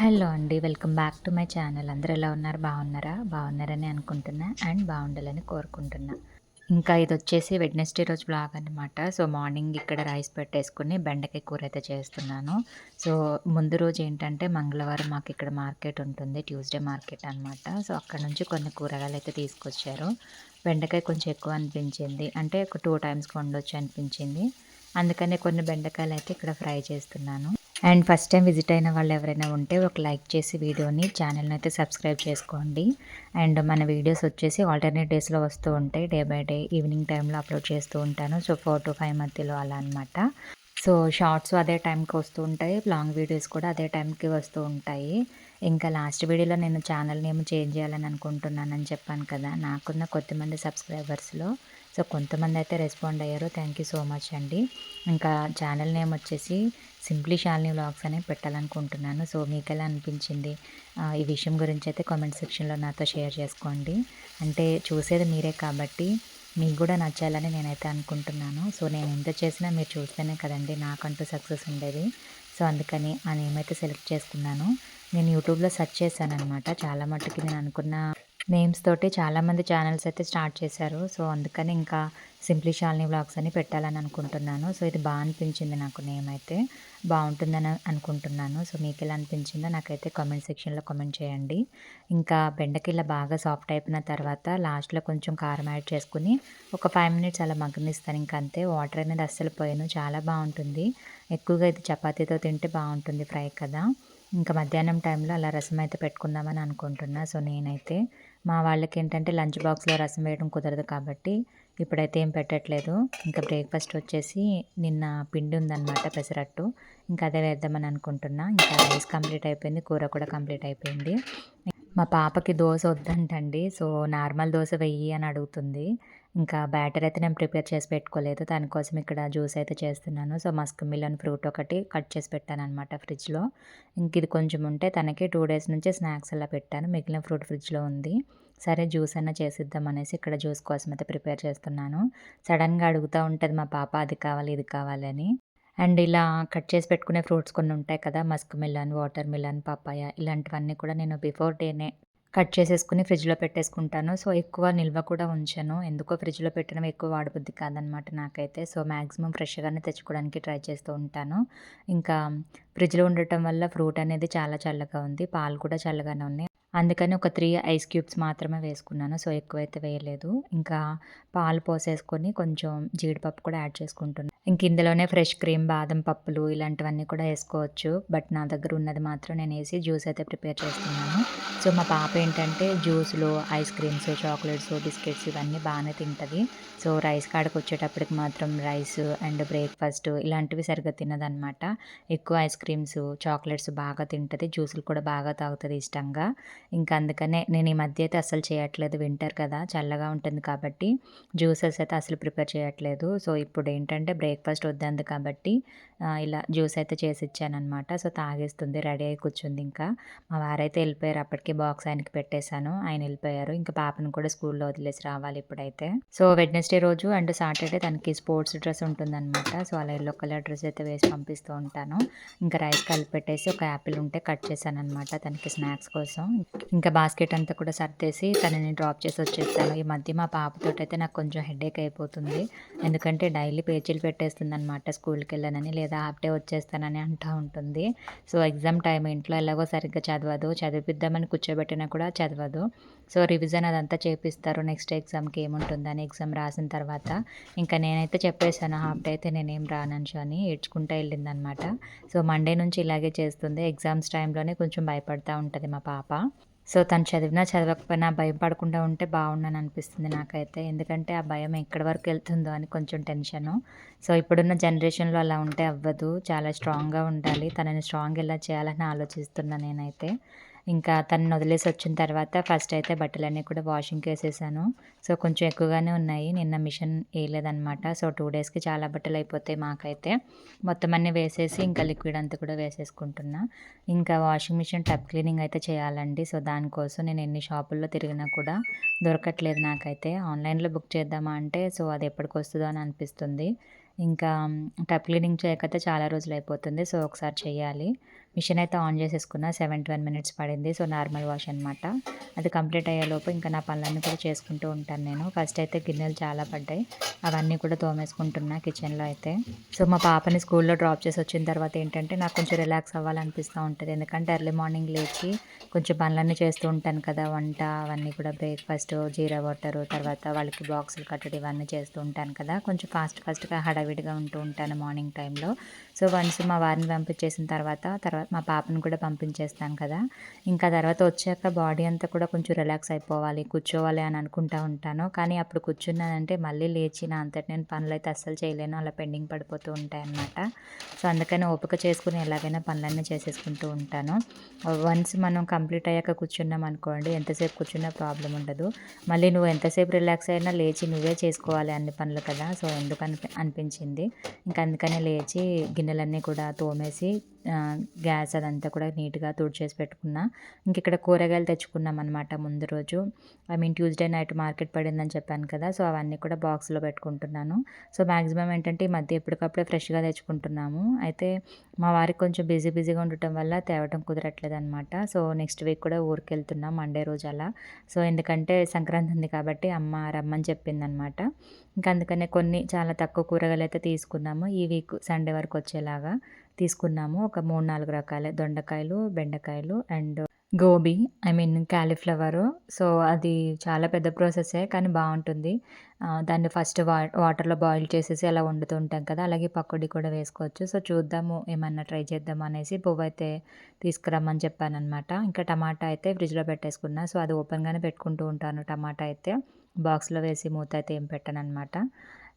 Hello అండి welcome back to my channel. అందరూ ఎలా ఉన్నారు? బాగున్నారా? బాగున్నారని అనుకుంటున్నా అండ్ బాగుండాలని కోరుకుంటున్నా. ఇంకా ఇది వచ్చేసి వెడ్నెస్డే రోజు బ్లాగ్ అనమాట సో మార్నింగ్ ఇక్కడ రైస్ పెట్టేసుకుని బెండకాయ కూర అయితే చేస్తున్నాను. సో ముందు రోజు ఏంటంటే మంగళవారం మాకు ఇక్కడ మార్కెట్ ఉంటుంది ట్యూస్డే మార్కెట్ అనమాట సో అక్కడ నుంచి కొన్ని కూరగాయలు అయితే తీసుకొచ్చారు. బెండకాయ కొంచెం ఎక్కువ అనిపించింది. అంటే ఒక టూ టైమ్స్ కొండొచ్చు అనిపించింది. అందుకనే కొన్ని బెండకాయలు అయితే ఇక్కడ ఫ్రై చేస్తున్నాను. అండ్ ఫస్ట్ టైం విజిట్ అయిన వాళ్ళు ఎవరైనా ఉంటే ఒక లైక్ చేసి వీడియోని ఛానల్ని అయితే సబ్స్క్రైబ్ చేసుకోండి. అండ్ మన వీడియోస్ వచ్చేసి ఆల్టర్నేట్ డేస్లో వస్తూ ఉంటాయి. డే బై డే ఈవినింగ్ టైంలో అప్లోడ్ చేస్తూ ఉంటాను. సో ఫోర్ టు ఫైవ్ మధ్యలో అలా అనమాట సో షార్ట్స్ అదే టైంకి వస్తూ ఉంటాయి. లాంగ్ వీడియోస్ కూడా అదే టైంకి వస్తూ ఉంటాయి. ఇంకా లాస్ట్ వీడియోలో నేను ఛానల్ నేమ్ చేంజ్ చేయాలని అనుకుంటున్నానని చెప్పాను కదా. నాకున్న కొద్దిమంది సబ్స్క్రైబర్స్లో సో కొంతమంది అయితే రెస్పాండ్ అయ్యారు. థ్యాంక్ యూ సో మచ్ అండి. ఇంకా ఛానల్ నేమ్ వచ్చేసి సింప్లీ షాలిని వ్లాగ్స్ అనేవి పెట్టాలనుకుంటున్నాను. సో మీకు ఎలా అనిపించింది? ఈ విషయం గురించి అయితే కామెంట్ సెక్షన్లో నాతో షేర్ చేసుకోండి. అంటే చూసేది మీరే కాబట్టి మీకు కూడా నచ్చాలని నేనైతే అనుకుంటున్నాను. సో నేను ఎంత చేసినా మీరు చూస్తేనే కదండి నాకంటూ సక్సెస్ ఉండేది. సో అందుకని ఆ నేమ్ అయితే సెలెక్ట్ చేసుకున్నాను. నేను యూట్యూబ్లో సెర్చ్ చేశాను అనమాట చాలా మట్టుకి నేను అనుకున్న నేమ్స్ తోటి చాలామంది ఛానల్స్ అయితే స్టార్ట్ చేశారు. సో అందుకని ఇంకా సింప్లీ షాలిని వ్లాగ్స్ అని పెట్టాలని అనుకుంటున్నాను. సో ఇది బాగా అనిపించింది నాకు నేమ్ అయితే. బాగుంటుందని అనుకుంటున్నాను. సో మీకు ఎలా అనిపించిందో నాకైతే కామెంట్ సెక్షన్లో కామెంట్ చేయండి. ఇంకా బెండకిల్ల బాగా సాఫ్ట్ అయిపోయిన తర్వాత లాస్ట్లో కొంచెం కారం యాడ్ చేసుకుని ఒక ఫైవ్ మినిట్స్ అలా మగ్గనిస్తాను. ఇంకా అంతే. వాటర్ అనేది అస్సలు పోయాను. చాలా బాగుంటుంది. ఎక్కువగా ఇది చపాతీతో తింటే బాగుంటుంది ఫ్రై కదా. ఇంకా మధ్యాహ్నం టైంలో అలా రసం అయితే పెట్టుకుందామని అనుకుంటున్నా. సో నేనైతే మా వాళ్ళకి ఏంటంటే లంచ్ బాక్స్లో రసం వేయడం కుదరదు కాబట్టి ఇప్పుడైతే ఏం పెట్టట్లేదు. ఇంకా బ్రేక్ఫాస్ట్ వచ్చేసి నిన్న పిండి ఉందన్నమాట పెసరట్టు. ఇంకా అదే వేద్దామని అనుకుంటున్నా. ఇంకా రైస్ కంప్లీట్ అయిపోయింది కూర కూడా కంప్లీట్ అయిపోయింది. మా పాపకి దోశ వద్దంటండి. సో నార్మల్ దోశ వెయ్యి అని అడుగుతుంది. ఇంకా బ్యాటర్ అయితే నేను ప్రిపేర్ చేసి పెట్టుకోలేదు. దానికోసం ఇక్కడ జ్యూస్ అయితే చేస్తున్నాను. సో మస్క్ మిలన్ ఫ్రూట్ ఒకటి కట్ చేసి పెట్టాను అనమాట ఫ్రిడ్జ్లో. ఇంక ఇది కొంచెం ఉంటే తనకి టూ డేస్ నుంచి స్నాక్స్ అలా పెట్టాను. మిగిలిన ఫ్రూట్ ఫ్రిడ్జ్లో ఉంది. సరే జ్యూస్ అన్న చేసిద్దాం అనేసి ఇక్కడ జ్యూస్ కోసం అయితే ప్రిపేర్ చేస్తున్నాను. సడన్గా అడుగుతూ ఉంటుంది మా పాప అది కావాలి ఇది కావాలని అండ్ ఇలా కట్ చేసి పెట్టుకునే ఫ్రూట్స్ కొన్ని ఉంటాయి కదా musk melon water melon papaya ఇలాంటివన్నీ కూడా నేను బిఫోర్ డేనే కట్ చేసేసుకుని ఫ్రిడ్జ్లో పెట్టేసుకుంటాను. సో ఎక్కువ నిల్వ కూడా ఉంచాను. ఎందుకో ఫ్రిడ్జ్లో పెట్టడం ఎక్కువ వాడబుద్ధి కాదనమాట నాకైతే. సో మ్యాక్సిమం ఫ్రెష్గానే తెచ్చుకోవడానికి ట్రై చేస్తూ ఉంటాను. ఇంకా ఫ్రిడ్జ్లో ఉండటం వల్ల ఫ్రూట్ అనేది చాలా చల్లగా ఉంది. పాలు కూడా చల్లగానే ఉన్నాయి. అందుకని ఒక త్రీ ఐస్ క్యూబ్స్ మాత్రమే వేసుకున్నాను. సో ఎక్కువైతే వేయలేదు. ఇంకా పాలు పోసేసుకొని కొంచెం జీడిపప్పు కూడా యాడ్ చేసుకుంటున్నాను ఇంక ఇందులోనే ఫ్రెష్ క్రీమ్ బాదం పప్పులు ఇలాంటివన్నీ కూడా వేసుకోవచ్చు. బట్ నా దగ్గర ఉన్నది మాత్రం నేను వేసి జ్యూస్ అయితే ప్రిపేర్ చేస్తున్నాను. సో మా పాప ఏంటంటే జ్యూస్లు ఐస్ క్రీమ్స్ చాక్లెట్స్ బిస్కెట్స్ ఇవన్నీ బాగానే తింటుంది. సో రైస్ కాడకు వచ్చేటప్పటికి మాత్రం రైస్ అండ్ బ్రేక్ఫాస్ట్ ఇలాంటివి సరిగ్గా తినదనమాట. ఎక్కువ ఐస్ క్రీమ్స్ చాక్లెట్స్ బాగా తింటుంది. జ్యూసులు కూడా బాగా తాగుతుంది ఇష్టంగా. ఇంకా అందుకనే నేను ఈ మధ్య అయితే అసలు చేయట్లేదు. వింటర్ కదా చల్లగా ఉంటుంది కాబట్టి జ్యూసెస్ అయితే అసలు ప్రిపేర్ చేయట్లేదు. సో ఇప్పుడు ఏంటంటే బ్రేక్ బ్రేక్ఫాస్ట్ వద్దంది కాబట్టి ఇలా జ్యూస్ అయితే చేసి ఇచ్చానమాట సో తాగేస్తుంది రెడీ అయి కూర్చుంది ఇంకా. మా వారైతే వెళ్ళిపోయారు అప్పటికి బాక్స్ ఆయనకి పెట్టేశాను. ఆయన వెళ్ళిపోయారు. ఇంకా పాపను కూడా స్కూల్లో వదిలేసి రావాలి ఇప్పుడైతే. సో వెడ్నెస్డే రోజు అండ్ సాటర్డే తనకి స్పోర్ట్స్ డ్రెస్ ఉంటుందన్నమాట. సో అలా ఎల్లో కలర్ డ్రెస్ అయితే వేసి పంపిస్తూ ఉంటాను. ఇంకా రైస్ కలిపి పెట్టేసి ఒక యాపిల్ ఉంటే కట్ చేశాను అనమాట తనకి స్నాక్స్ కోసం. ఇంకా బాస్కెట్ అంతా కూడా సర్దేసి తనని డ్రాప్ చేసి వచ్చేస్తాను. ఈ మధ్య మా పాపతో అయితే నాకు కొంచెం హెడేక్ అయిపోతుంది. ఎందుకంటే డైలీ పేచీలు పెట్టేస్తుంది అనమాట స్కూల్కి వెళ్ళానని లేదా హాఫ్ డే వచ్చేస్తానని అంటూ ఉంటుంది. సో ఎగ్జామ్ టైం ఇంట్లో ఎలాగో సరిగ్గా చదవదు. చదివిద్దామని కూర్చోబెట్టినా కూడా చదవదు. సో రివిజన్ అదంతా చేపిస్తారు నెక్స్ట్ ఎగ్జామ్కి ఏముంటుందని ఎగ్జామ్ రాసిన తర్వాత. ఇంకా నేనైతే చెప్పేశాను హాఫ్ డే అయితే నేనేం రానని అని ఏడ్చుకుంటూ వెళ్ళిందనమాట సో మండే నుంచి ఇలాగే చేస్తుంది. ఎగ్జామ్స్ టైంలోనే కొంచెం భయపడతా ఉంటుంది మా పాప. సో తను చదివినా చదవకపోయినా భయం పడకుండా ఉంటే బాగుండని అనిపిస్తుంది నాకైతే. ఎందుకంటే ఆ భయం ఎక్కడి వరకు వెళ్తుందో అని కొంచెం టెన్షను. సో ఇప్పుడున్న జనరేషన్లో అలా ఉంటే అవ్వదు. చాలా స్ట్రాంగ్గా ఉండాలి. తనని స్ట్రాంగ్ ఎలా చేయాలని ఆలోచిస్తున్నా నేనైతే. ఇంకా తనని వదిలేసి వచ్చిన తర్వాత ఫస్ట్ అయితే బట్టలన్నీ కూడా వాషింగ్కి వేసేసాను సో కొంచెం ఎక్కువగానే ఉన్నాయి. నిన్న మిషన్ వేయలేదనమాట సో టూ డేస్కి చాలా బట్టలు అయిపోతాయి మాకైతే. మొత్తం అన్నీ వేసేసి ఇంకా లిక్విడ్ అంతా కూడా వేసేసుకుంటున్నా. ఇంకా వాషింగ్ మిషన్ టబ్ క్లీనింగ్ అయితే చేయాలండి. సో దానికోసం నేను ఎన్ని షాపుల్లో తిరిగినా కూడా దొరకట్లేదు నాకైతే. ఆన్లైన్లో బుక్ చేద్దామా అంటే సో అది ఎప్పటికి వస్తుందో అని అనిపిస్తుంది. ఇంకా టబ్ క్లీనింగ్ చేయకపోతే చాలా రోజులు అయిపోతుంది. సో ఒకసారి చేయాలి మిషన్ అయితే ఆన్ చేసేసుకున్నా. సెవెన్ ట్వెల్వ్ మినిట్స్ పడింది. సో నార్మల్ వాష్ అనమాట అది కంప్లీట్ అయ్యేలోపు ఇంకా నా పనులన్నీ కూడా చేసుకుంటూ ఉంటాను నేను. ఫస్ట్ అయితే గిన్నెలు చాలా పడ్డాయి. అవన్నీ కూడా తోమేసుకుంటున్నా కిచెన్లో అయితే. సో మా పాపని స్కూల్లో డ్రాప్ చేసి వచ్చిన తర్వాత ఏంటంటే నాకు కొంచెం రిలాక్స్ అవ్వాలనిపిస్తూ ఉంటుంది. ఎందుకంటే ఎర్లీ మార్నింగ్ లేచి కొంచెం పనులన్నీ చేస్తూ ఉంటాను కదా. వంట అవన్నీ కూడా బ్రేక్ఫాస్ట్ జీరా వాటర్ తర్వాత వాళ్ళకి బాక్సులు కట్టడం ఇవన్నీ చేస్తూ ఉంటాను కదా. కొంచెం ఫాస్ట్ ఫాస్ట్గా హడావిడిగా ఉంటూ ఉంటాను మార్నింగ్ టైంలో. సో వన్స్ మా వారిని పంపించేసిన తర్వాత తర్వాత మా పాపను కూడా పంపించేస్తాను కదా. ఇంకా తర్వాత వచ్చాక బాడీ అంతా కూడా కొంచెం రిలాక్స్ అయిపోవాలి కూర్చోవాలి అని అనుకుంటా ఉంటాను. కానీ అప్పుడు కూర్చున్నానంటే మళ్ళీ లేచి నా అంతటి నేను పనులు అయితే అస్సలు చేయలేను అలా పెండింగ్ పడిపోతూ ఉంటాయన్నమాట. సో అందుకని ఓపిక చేసుకుని ఎలాగైనా పనులన్నీ చేసేసుకుంటూ ఉంటాను. వన్స్ మనం కంప్లీట్ అయ్యాక కూర్చున్నాం అనుకోండి ఎంతసేపు కూర్చున్నా ప్రాబ్లం ఉండదు. మళ్ళీ నువ్వు ఎంతసేపు రిలాక్స్ అయినా లేచి నువ్వే చేసుకోవాలి అన్ని పనులు కదా. సో ఎందుకు అనిపించింది. ఇంకా అందుకనే లేచి గిన్నెలన్నీ కూడా తోమేసి గ్యాస్ అదంతా కూడా నీట్గా తుడిచేసి పెట్టుకున్నా. ఇంక ఇక్కడ కూరగాయలు తెచ్చుకున్నాం అనమాట ముందు రోజు. I mean Tuesday night market పడిందని చెప్పాను కదా సో అవన్నీ కూడా బాక్స్లో పెట్టుకుంటున్నాను. సో మ్యాక్సిమం ఏంటంటే ఈ మధ్య ఎప్పటికప్పుడే ఫ్రెష్గా తెచ్చుకుంటున్నాము. అయితే మా వారికి కొంచెం బిజీ బిజీగా ఉండటం వల్ల తేవటం కుదరట్లేదు అనమాట సో నెక్స్ట్ వీక్ కూడా ఊరికి వెళ్తున్నాం మండే రోజు అలా. సో ఎందుకంటే సంక్రాంతి ఉంది కాబట్టి అమ్మ రమ్మని చెప్పిందనమాట ఇంకా అందుకనే కొన్ని చాలా తక్కువ కూరగాయలు అయితే తీసుకున్నాము. ఈ వీక్ సండే వరకు వచ్చేలాగా. తీసుకున్నాము. ఒక మూడు నాలుగు రకాల దొండకాయలు బెండకాయలు and gobi I mean cauliflower. So అది చాలా పెద్ద ప్రాసెసే కానీ బాగుంటుంది. దాన్ని ఫస్ట్ వా వాటర్లో బాయిల్ చేసేసి అలా వండుతూ ఉంటాం కదా అలాగే పకోడీ కూడా వేసుకోవచ్చు. సో చూద్దాము ఏమన్నా ట్రై చేద్దాం అనేసి పువ్వు అయితే తీసుకురమ్మని చెప్పానమాట ఇంకా టమాటా అయితే ఫ్రిడ్జ్లో పెట్టేసుకున్నా. సో అది ఓపెన్గానే పెట్టుకుంటూ ఉంటాను టమాటా అయితే. బాక్స్లో వేసి మూత అయితే ఏం పెట్టాను అనమాట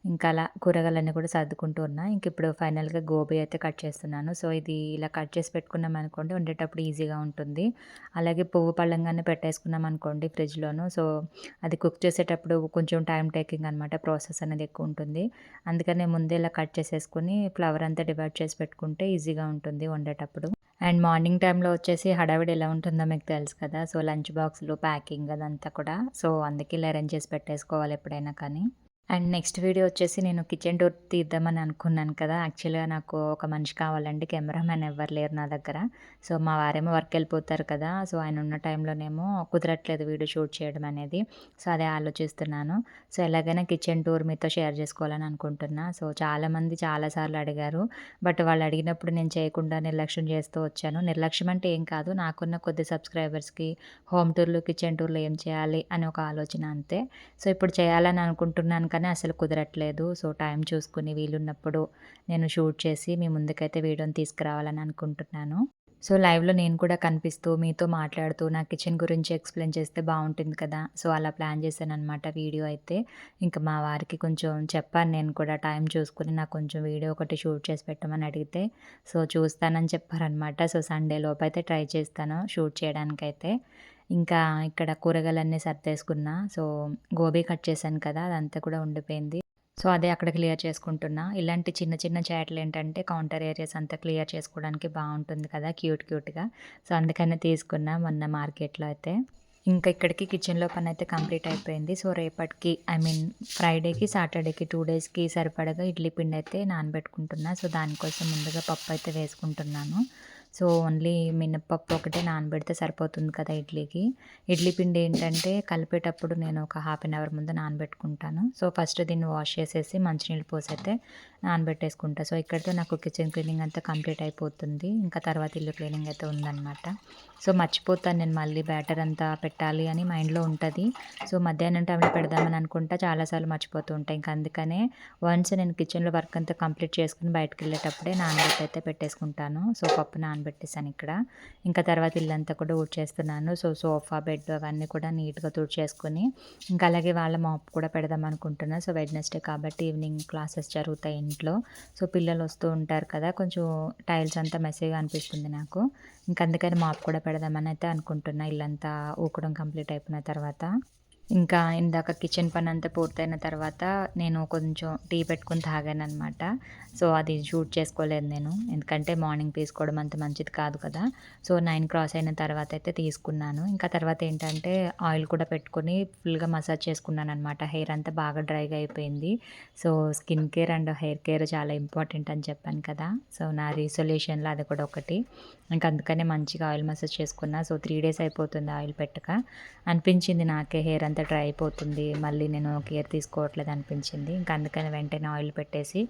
ఇంకా అలా కూరగాయలన్నీ కూడా సర్దుకుంటూ ఉన్నా. ఇంక ఇప్పుడు ఫైనల్గా గోబీ అయితే కట్ చేస్తున్నాను. సో ఇది ఇలా కట్ చేసి పెట్టుకున్నాం అనుకోండి వండేటప్పుడు ఈజీగా ఉంటుంది. అలాగే పువ్వు పళ్ళంగానే పెట్టేసుకున్నాం అనుకోండి ఫ్రిడ్జ్లోను. సో అది కుక్ చేసేటప్పుడు కొంచెం టైం టేకింగ్ అనమాట ప్రాసెస్ అనేది ఎక్కువ ఉంటుంది. అందుకనే ముందే ఇలా కట్ చేసేసుకుని ఫ్లవర్ అంతా డివైడ్ చేసి పెట్టుకుంటే ఈజీగా ఉంటుంది వండేటప్పుడు. అండ్ మార్నింగ్ టైంలో వచ్చేసి హడావిడి ఎలా ఉంటుందో మీకు తెలుసు కదా. సో లంచ్ బాక్స్లు ప్యాకింగ్ అదంతా కూడా. సో అందుకే ఇలా అరేంజ్ చేసి పెట్టేసుకోవాలి ఎప్పుడైనా కానీ. అండ్ నెక్స్ట్ వీడియో వచ్చేసి నేను కిచెన్ టూర్ తీద్దామని అనుకున్నాను కదా. యాక్చువల్గా నాకు ఒక మనిషి కావాలండి. కెమెరామెన్ ఎవరు లేరు నా దగ్గర. సో మా వారేమో వర్క్ వెళ్ళిపోతారు కదా. సో ఆయన ఉన్న టైంలోనేమో కుదరట్లేదు వీడియో షూట్ చేయడం అనేది. సో అదే ఆలోచిస్తున్నాను. సో ఎలాగైనా కిచెన్ టూర్ మీతో షేర్ చేసుకోవాలని అనుకుంటున్నా. సో చాలామంది చాలాసార్లు అడిగారు. బట్ వాళ్ళు అడిగినప్పుడు నేను చేయకుండా నిర్లక్ష్యం చేస్తూ వచ్చాను. నిర్లక్ష్యం అంటే ఏం కాదు. నాకున్న కొద్ది సబ్స్క్రైబర్స్కి హోమ్ టూర్లు కిచెన్ టూర్లు ఏం చేయాలి అని ఒక ఆలోచన అంతే. సో ఇప్పుడు చేయాలని అనుకుంటున్నాను కానీ అసలు కుదరట్లేదు. సో టైం చూసుకుని వీలున్నప్పుడు నేను షూట్ చేసి మీ ముందుకైతే వీడియోని తీసుకురావాలని అనుకుంటున్నాను. సో లైవ్లో నేను కూడా కనిపిస్తూ మీతో మాట్లాడుతూ నా కిచెన్ గురించి ఎక్స్ప్లెయిన్ చేస్తే బాగుంటుంది కదా. సో అలా ప్లాన్ చేశాను అనమాట వీడియో అయితే. ఇంకా మా వారికి కొంచెం చెప్పాను. నేను కూడా టైం చూసుకుని నాకు కొంచెం వీడియో ఒకటి షూట్ చేసి పెట్టమని అడిగితే సో చూస్తానని చెప్పారనమాట సో సండే లోపు అయితే ట్రై చేస్తాను షూట్ చేయడానికైతే. ఇంకా ఇక్కడ కూరగాయలన్నీ సర్దేసుకున్నా. సో గోబీ కట్ చేశాను కదా అదంతా కూడా ఉండిపోయింది. సో అదే అక్కడ క్లియర్ చేసుకుంటున్నా. ఇలాంటి చిన్న చిన్న చాట్లు ఏంటంటే కౌంటర్ ఏరియాస్ అంతా క్లియర్ చేసుకోవడానికి బాగుంటుంది కదా క్యూట్ క్యూట్గా. సో అందుకనే తీసుకున్నా మొన్న మార్కెట్లో అయితే. ఇంకా ఇక్కడికి కిచెన్లో పని అయితే కంప్లీట్ అయిపోయింది. సో రేపటికి ఐ మీన్ ఫ్రైడేకి సాటర్డేకి టూ డేస్కి సరిపడగా ఇడ్లీ పిండి అయితే నానబెట్టుకుంటున్నా. సో దానికోసం ముందుగా పప్పు అయితే వేసుకుంటున్నాను. సో ఓన్లీ మినప్పప్పు ఒకటే నానబెడితే సరిపోతుంది కదా ఇడ్లీకి. ఇడ్లీ పిండి ఏంటంటే కలిపేటప్పుడు నేను ఒక హాఫ్ అన్ అవర్ ముందు నానబెట్టుకుంటాను. సో ఫస్ట్ దీన్ని వాష్ చేసేసి మంచినీళ్ళు పోసైతే నానబెట్టేసుకుంటా. సో ఇక్కడితో నాకు కిచెన్ క్లీనింగ్ అంతా కంప్లీట్ అయిపోతుంది. ఇంకా తర్వాత ఇల్లు క్లీనింగ్ అయితే ఉందన్నమాట. సో మర్చిపోతాను నేను మళ్ళీ బ్యాటర్ అంతా పెట్టాలి అని మైండ్లో ఉంటుంది. సో మధ్యాహ్నం టైంలో పెడదామని అనుకుంటా చాలాసార్లు మర్చిపోతూ ఉంటాయి ఇంకా అందుకనే వన్స్ నేను కిచెన్లో వర్క్ అంతా కంప్లీట్ చేసుకుని బయటకు వెళ్ళేటప్పుడే నానబెట్టి అయితే పెట్టేసుకుంటాను. సో పప్పు పెట్టేశాను ఇక్కడ. ఇంకా తర్వాత ఇల్లంతా కూడా ఊడ్చేస్తున్నాను. సో సోఫా బెడ్ అవన్నీ కూడా నీట్గా తుడిచేసుకుని ఇంకా అలాగే వాళ్ళ మాప్ కూడా పెడదాం అనుకుంటున్నాను సో వెడ్నెస్డే కాబట్టి ఈవినింగ్ క్లాసెస్ జరుగుతాయి ఇంట్లో. సో పిల్లలు వస్తూ ఉంటారు కదా కొంచెం టైల్స్ అంతా మెసేజ్గా అనిపిస్తుంది నాకు. ఇంకా అందుకని మాప్ కూడా పెడదామని అయితే అనుకుంటున్నా. ఇల్లంతా ఊకడం కంప్లీట్ అయిపోయిన తర్వాత. ఇంకా ఇందాక కిచెన్ పని అంతా పూర్తయిన తర్వాత నేను కొంచెం టీ పెట్టుకొని తాగాననమాట సో అది షూట్ చేసుకోలేదు నేను. ఎందుకంటే మార్నింగ్ తీసుకోవడం అంత మంచిది కాదు కదా. సో నైన్ క్రాస్ అయిన తర్వాత అయితే తీసుకున్నాను. ఇంకా తర్వాత ఏంటంటే ఆయిల్ కూడా పెట్టుకొని ఫుల్గా మసాజ్ చేసుకున్నాను అనమాట హెయిర్ అంతా బాగా డ్రైగా అయిపోయింది. So skin care and hair care చాలా ఇంపార్టెంట్ అని చెప్పాను కదా. సో నా రీసొల్యూషన్లో అది కూడా ఒకటి. ఇంకా అందుకనే మంచిగా ఆయిల్ మసాజ్ చేసుకున్నా. సో త్రీ డేస్ అయిపోతుంది ఆయిల్ పెట్టక. అనిపించింది నాకే హెయిర్ అంతా డ్రై అయిపోతుంది. మళ్ళీ నేను కేర్ తీసుకోవట్లేదు అనిపించింది. ఇంకా అందుకని వెంటనే ఆయిల్ పెట్టేసి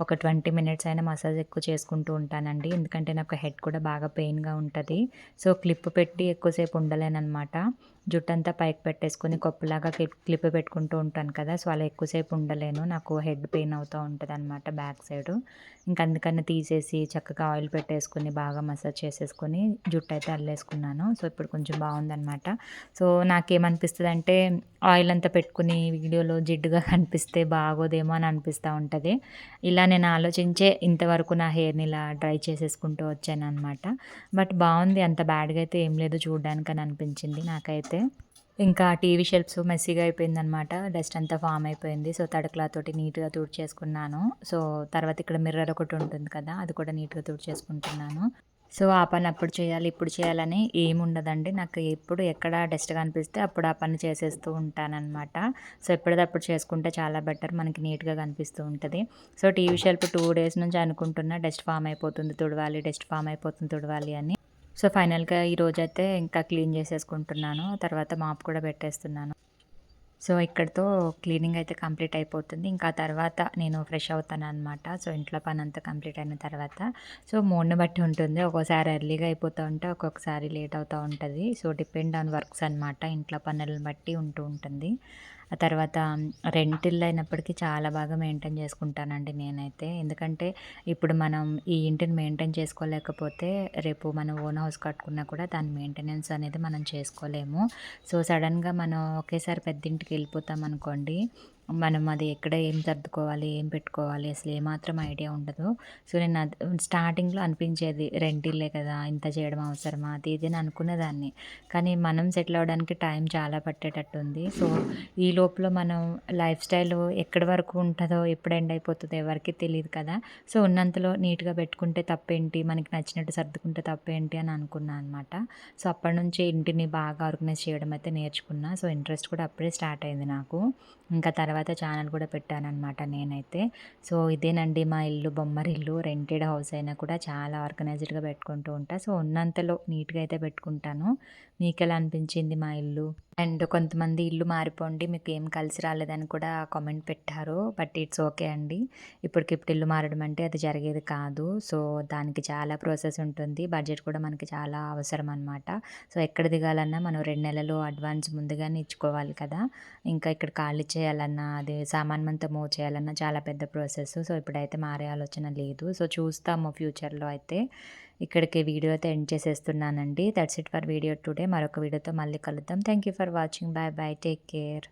ఒక ట్వంటీ మినిట్స్ అయినా మసాజ్ ఎక్కువ చేసుకుంటూ ఉంటానండి. ఎందుకంటే నాకు హెడ్ కూడా బాగా పెయిన్గా ఉంటుంది. సో క్లిప్ పెట్టి ఎక్కువసేపు ఉండలేనమాట జుట్టు అంతా పైకి పెట్టేసుకొని కొప్పులాగా క్లిప్ క్లిప్ పెట్టుకుంటూ ఉంటాను కదా. సో అలా ఎక్కువసేపు ఉండలేను. నాకు హెడ్ పెయిన్ అవుతూ ఉంటుంది అనమాట బ్యాక్ సైడ్. ఇంకా అందుకని తీసేసి చక్కగా ఆయిల్ పెట్టేసుకొని బాగా మసాజ్ చేసేసుకొని జుట్టు అయితే అల్లేసుకున్నాను. సో ఇప్పుడు కొంచెం బాగుందనమాట సో నాకేమనిపిస్తుంది అంటే ఆయిల్ అంతా పెట్టుకుని వీడియోలో జిడ్డుగా కనిపిస్తే బాగోదేమో అని అనిపిస్తూ ఉంటుంది. ఇలా నేను ఆలోచించే ఇంతవరకు నా హెయిర్ని ఇలా డ్రై చేసేసుకుంటూ వచ్చాను అనమాట బట్ బాగుంది. అంత బ్యాడ్గా అయితే ఏం లేదు చూడడానికి అని అనిపించింది నాకైతే. ఇంకా టీవీ షెల్ఫ్స్ మెస్సీగా అయిపోయిందనమాట డస్ట్ అంతా ఫామ్ అయిపోయింది. సో తోటి నీట్గా చేసుకున్నాను. సో తర్వాత ఇక్కడ మిర్రర్ ఒకటి ఉంటుంది కదా అది కూడా నీట్గా చేసుకుంటున్నాను. సో ఆ పని అప్పుడు చేయాలి ఇప్పుడు చేయాలని ఏముండదండి. నాకు ఎప్పుడు ఎక్కడ డస్ట్ కనిపిస్తే అప్పుడు ఆ పని చేసేస్తూ ఉంటానన్నమాట. సో ఎప్పటిదప్పుడు చేసుకుంటే చాలా బెటర్ మనకి నీట్గా కనిపిస్తూ ఉంటుంది. So TV shelf two days నుంచి అనుకుంటున్నా డస్ట్ ఫామ్ అయిపోతుంది తుడవాలి డస్ట్ ఫామ్ అయిపోతుంది తుడవాలి అని. సో ఫైనల్గా ఈరోజైతే ఇంకా క్లీన్ చేసేసుకుంటున్నాను. తర్వాత మాప్ కూడా పెట్టేస్తున్నాను. సో ఇక్కడితో క్లీనింగ్ అయితే కంప్లీట్ అయిపోతుంది. ఇంకా తర్వాత నేను ఫ్రెష్ అవుతాను అనమాట సో ఇంట్లో పని అంతా కంప్లీట్ అయిన తర్వాత. సో మూడ్ని బట్టి ఉంటుంది. ఒక్కోసారి ఎర్లీగా అయిపోతూ ఉంటే ఒక్కొక్కసారి లేట్ అవుతూ ఉంటుంది. సో డిపెండ్ ఆన్ వర్క్స్ అనమాట ఇంట్లో పనులను బట్టి ఉంటూ ఉంటుంది. ఆ తర్వాత రెంట్ ఇల్లు అయినప్పటికీ చాలా బాగా మెయింటైన్ చేసుకుంటానండి నేనైతే. ఎందుకంటే ఇప్పుడు మనం ఈ ఇంటిని మెయింటైన్ చేసుకోలేకపోతే రేపు మనం ఓన్ హౌస్ కట్టుకున్నా కూడా దాని మెయింటెనెన్స్ అనేది మనం చేసుకోలేము. సో సడన్గా మనం ఒకేసారి పెద్ద ఇంటికి వెళ్ళిపోతాం అనుకోండి మనం అది ఎక్కడ ఏం సర్దుకోవాలి ఏం పెట్టుకోవాలి అసలు ఏమాత్రం ఐడియా ఉండదు. సో నేను అది స్టార్టింగ్లో అనిపించేది రెంటిల్లే కదా ఇంత చేయడం అవసరమా అది ఇది అని అనుకునేదాన్ని. కానీ మనం సెటిల్ అవ్వడానికి టైం చాలా పట్టేటట్టుంది. సో ఈ లోపల మనం లైఫ్ స్టైల్ ఎక్కడి వరకు ఉంటుందో ఎప్పుడు ఎండ్ అయిపోతుందో ఎవరికి తెలియదు కదా. సో ఉన్నంతలో నీట్గా పెట్టుకుంటే తప్పేంటి మనకి నచ్చినట్టు సర్దుకుంటే తప్పేంటి అని అనుకున్నాను అనమాట సో అప్పటి నుంచి ఇంటిని బాగా ఆర్గనైజ్ చేయడం అయితే నేర్చుకున్నా. సో ఇంట్రెస్ట్ కూడా అప్పుడే స్టార్ట్ అయింది నాకు. ఇంకా తర్వాత తర్వాత ఛానల్ కూడా పెట్టానమాట నేనైతే. సో ఇదేనండి మా ఇల్లు బొమ్మరి ఇల్లు. రెంటెడ్ హౌస్ అయినా కూడా చాలా ఆర్గనైజ్డ్గా పెట్టుకుంటూ ఉంటా. సో ఉన్నంతలో నీట్గా అయితే పెట్టుకుంటాను. మీకు ఎలా అనిపించింది మా ఇల్లు? అండ్ కొంతమంది ఇల్లు మారిపోండి మీకు ఏం కలిసి రాలేదని కూడా కామెంట్ పెట్టారు బట్ ఇట్స్ ఓకే అండి. ఇప్పటికిప్పుడు ఇల్లు మారడం అంటే అది జరిగేది కాదు. సో దానికి చాలా ప్రాసెస్ ఉంటుంది. బడ్జెట్ కూడా మనకి చాలా అవసరం అనమాట సో ఎక్కడ దిగాలన్నా మనం రెండు నెలలు అడ్వాన్స్ ముందుగానే ఇచ్చుకోవాలి కదా. ఇంకా ఇక్కడ ఖాళీ చేయాలన్నా అది సామాన్యంతా మూవ్ చేయాలన్నా చాలా పెద్ద ప్రాసెస్. సో ఇప్పుడైతే మారే ఆలోచన లేదు. సో చూస్తాము ఫ్యూచర్లో అయితే. ఇక్కడికి వీడియో అయితే end చేసేస్తున్నానండి. That's it for video today మరొక వీడియోతో మళ్ళీ కలుద్దాం. Thank you for watching bye bye take care